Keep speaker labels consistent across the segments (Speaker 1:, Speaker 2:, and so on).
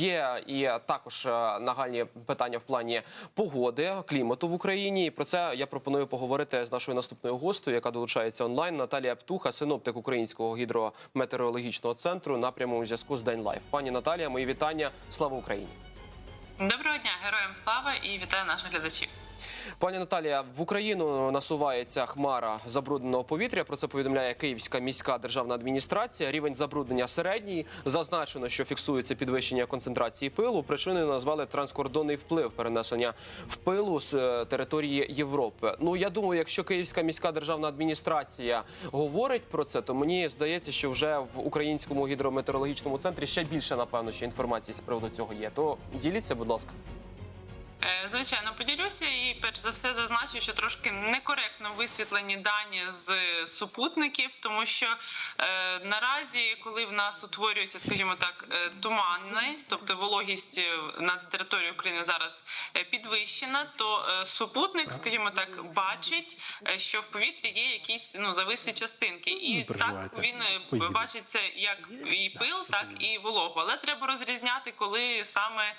Speaker 1: є і також е, нагальні питання в плані погоди, клімату в Україні. І про це я пропоную поговорити з нашою наступною гостею, яка долучається онлайн. Наталія Птуха, синоптик Українського гідрометеорологічного центру на прямому зв'язку з День Лайф. Пані Наталія, мої вітання. Слава Україні!
Speaker 2: Доброго дня, героям слава і вітаю наших глядачів.
Speaker 1: Пані Наталія, в Україну насувається хмара забрудненого повітря. Про це повідомляє Київська міська державна адміністрація. Рівень забруднення середній. Зазначено, що фіксується підвищення концентрації пилу. Причиною назвали транскордонний вплив перенесення в пилу з е, території Європи. Ну я думаю, якщо Київська міська державна адміністрація говорить про це, то мені здається, що вже в українському гідрометеорологічному центрі ще більше напевно ще інформації з приводу цього є. То діліться, будь ласка.
Speaker 2: Е, Звичайно, поділюся і перш за все зазначу, що трошки некоректно висвітлені дані з супутників, тому що е, наразі, коли в нас утворюється, скажімо так, е, тумани, тобто вологість е, на території України зараз підвищена, то супутник, скажімо так, бачить, що в повітрі є якісь ну завислі частинки, і так він
Speaker 3: Поїде.
Speaker 2: бачить це як і пил, так і вологу. Але треба розрізняти, коли саме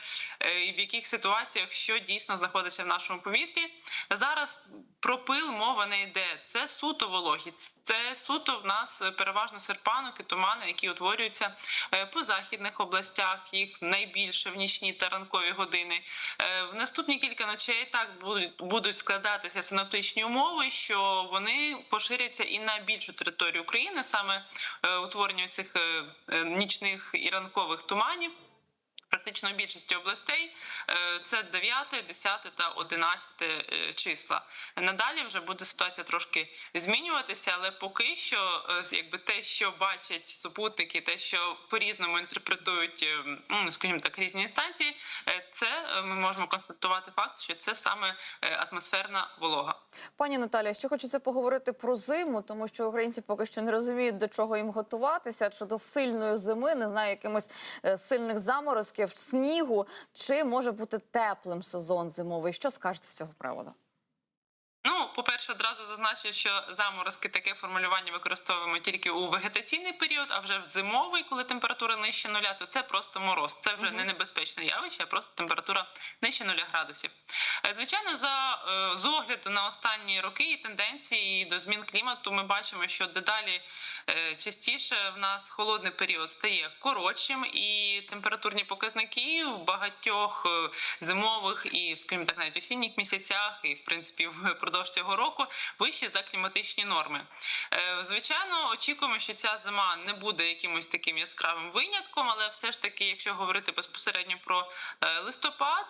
Speaker 2: і в яких ситуаціях що дійсно знаходиться в нашому повітрі. Зараз про пил мова не йде. Це суто вологі. Це суто в нас переважно серпанок і тумани, які утворюються е, по західних областях. Їх найбільше в нічні та ранкові години. Е, В наступні кілька ночей так будуть складатися синоптичні умови, що вони поширяться і на більшу територію України, саме е, утворення цих нічних і ранкових туманів. Практично більшості областей е, це 9, 10 та 11 е, числа. Надалі вже буде ситуація трошки змінюватися, але поки що, е, якби те, що бачать супутники, те, що по-різному інтерпретують, е, ну, скажімо так, різні інстанції, це ми можемо констатувати факт, що це саме атмосферна волога.
Speaker 4: Пані Наталія, ще хочеться поговорити про зиму, тому що українці поки що не розуміють, до чого їм готуватися, чи до сильної зими, не знаю, якимось сильних заморозків, снігу, чи може бути теплим сезон зимовий. Що скажете з цього приводу?
Speaker 2: Ну, по-перше, одразу зазначу, що заморозки таке формулювання використовуємо тільки у вегетаційний період, а вже в зимовий, коли температура нижче нуля, то це просто мороз. Це вже не небезпечне явище, а просто температура нижче нуля градусів. Е, Звичайно, за е, з огляду на останні роки і тенденції до змін клімату, ми бачимо, що дедалі е, частіше в нас холодний період стає коротшим, і температурні показники в багатьох зимових і, скажімо так, навіть осінніх місяцях, і в принципі впродовж цього року вищі за кліматичні норми. Е, Звичайно, очікуємо, що ця зима не буде якимось таким яскравим винятком, але все ж таки, якщо говорити безпосередньо про е, листопад,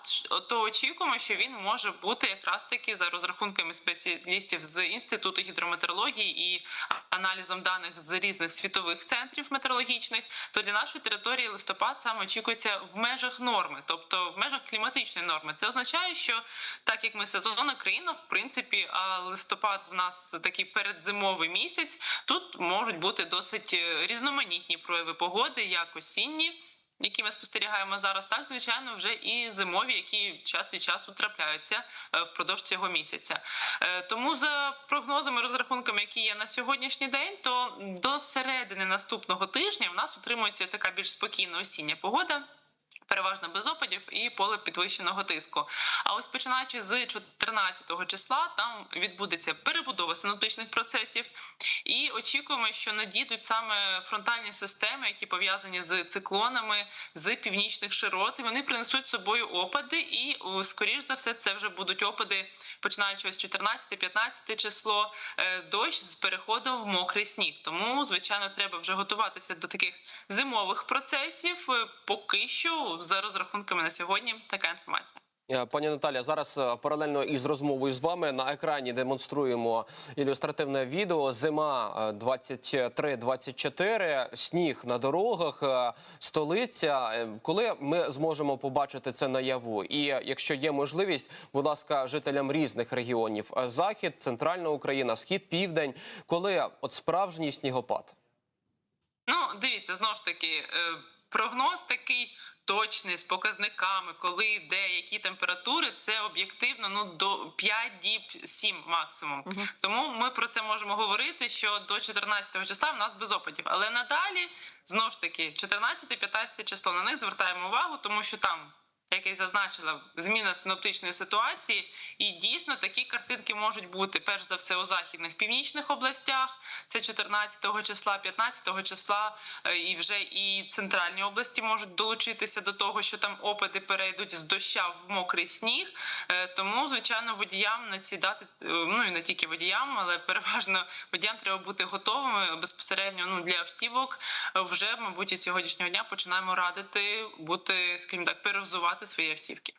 Speaker 2: то очікуємо, що він може бути якраз таки за розрахунками спеціалістів з інституту гідрометеорології і аналізом даних з різних світових центрів метеорологічних, то для нашої території листопад саме очікується в межах норми, тобто в межах кліматичної норми. Це означає, що так як ми сезонна країна, в принципі, а листопад в нас такий передзимовий місяць, тут можуть бути досить е, різноманітні прояви погоди, як осінні. Які ми спостерігаємо зараз, так звичайно, вже і зимові, які час від часу трапляються е, впродовж цього місяця. Е, Тому за прогнозами, розрахунками, які є на сьогоднішній день, то до середини наступного тижня в нас утримується така більш спокійна осіння погода. Переважно без опадів і поле підвищеного тиску. А ось починаючи з 14 числа, там відбудеться перебудова синоптичних процесів, і очікуємо, що надійдуть саме фронтальні системи, які пов'язані з циклонами з північних широт. І вони принесуть з собою опади, і скоріш за все, це вже будуть опади, починаючи з 14-15 число, е, дощ з переходом в мокрий сніг. Тому, звичайно, треба вже готуватися до таких зимових процесів. Е, Поки що, за розрахунками на сьогодні, така інформація.
Speaker 1: Е, Пані Наталя, зараз е, паралельно із розмовою з вами на екрані демонструємо ілюстративне відео. Зима е, 23-24, сніг на дорогах, е, столиця. Е, Коли ми зможемо побачити це наяву? І е, якщо є можливість, будь ласка, жителям різних регіонів: е, захід, центральна Україна, схід, південь, коли от справжній снігопад?
Speaker 2: Ну, дивіться, знову ж таки, е, прогноз такий точний з показниками, коли, де, які температури, це об'єктивно ну до 5 діб, 7 максимум. Тому ми про це можемо говорити, що до 14 числа в нас без опадів. Але надалі знову ж таки 14-15 число на них звертаємо увагу, тому що там. Як я зазначила, зміна синоптичної ситуації, і дійсно такі картинки можуть бути перш за все у західних північних областях. Це 14 го числа, 15 го числа, е, і вже і центральні області можуть долучитися до того, що там опади перейдуть з доща в мокрий сніг. Е, Тому, звичайно, водіям на ці дати, е, ну і не тільки водіям, але переважно водіям треба бути готовими безпосередньо ну, для автівок. Вже, мабуть, із сьогоднішнього дня починаємо радити бути, скажімо так, перевзувати свої автівки.